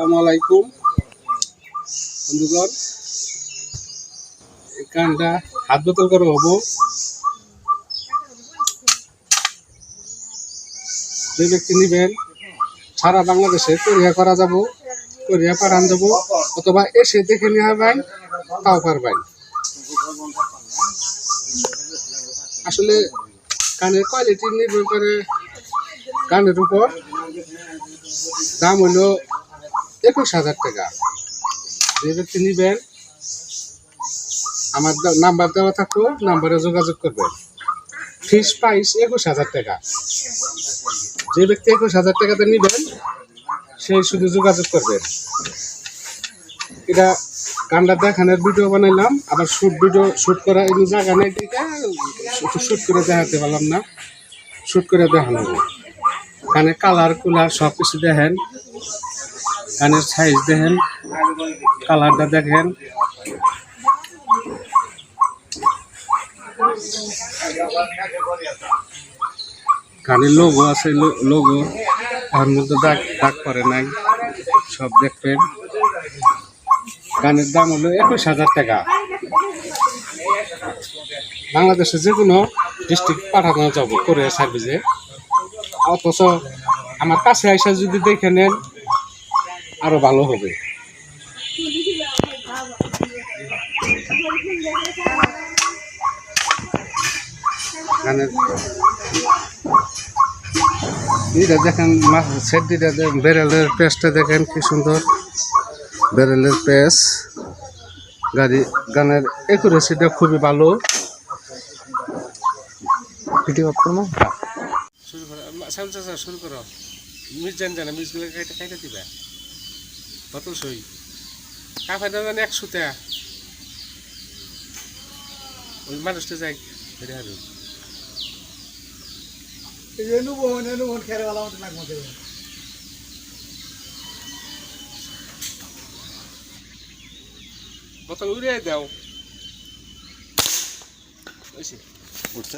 আলাইকুম। বন্ধুগণ, এই কানটা হাত বোতল করে হব। যে ব্যক্তি নিবেন, সারা বাংলাদেশে কোরিয়া করা যাব, কোরিয়া পাঠান যাব অথবা এসে দেখে নিয়ে হবেন তাও পারবেন। আসলে কানের কোয়ালিটি নির্ভর করে কানের উপর। দাম হলো একুশ হাজার টাকা। যে ব্যক্তি নিবেন, আমার নাম্বার দেওয়া থাকল, নাম্বারে যোগাযোগ করবেন। ফিস প্রাইস একুশ হাজার টাকা। যে ব্যক্তি একুশ হাজার টাকাতে নিবেন, সেই শুধু যোগাযোগ করবেন। এটা কান্ডা দেখানোর ভিডিও বানাইলাম। আবার শুট ভিডিও, শুট করা এই জায়গা নেই শুট করে দেখাতে পারলাম না। শুট করে দেখানো এখানে কালার, কুলার সব কিছু দেখেন। কানের সাইজ দেখেন কালারটা দেখেন। কানের লোগো আছে লোগো তার মধ্যে দাগ দাগ করে নাই, সব দেখবেন। কানের দাম হলো একুশ হাজার টাকা। বাংলাদেশে যে কোনো ডিস্ট্রিক্ট পাঠানো যাব করে সার্ভিসে অথচ আমার কাছে আইসা যদি দেখে নেন আরও ভালো হবে। দেখেন বেরেলের পেস্টটা দেখেন কি সুন্দর। বেরেলের পেস গাড়ি, গানের একুরেসিটা খুবই ভালো। শুরু করো। শুরু করো। মিস জান জানা মিসগুলো খাইতে খাইতে দিবা? বোতল সই কা ফায়দা জানি একশোতে ওই মানুষটা যাই বেড়ে হারু বোতল উড়িয়ে দাও ওইসে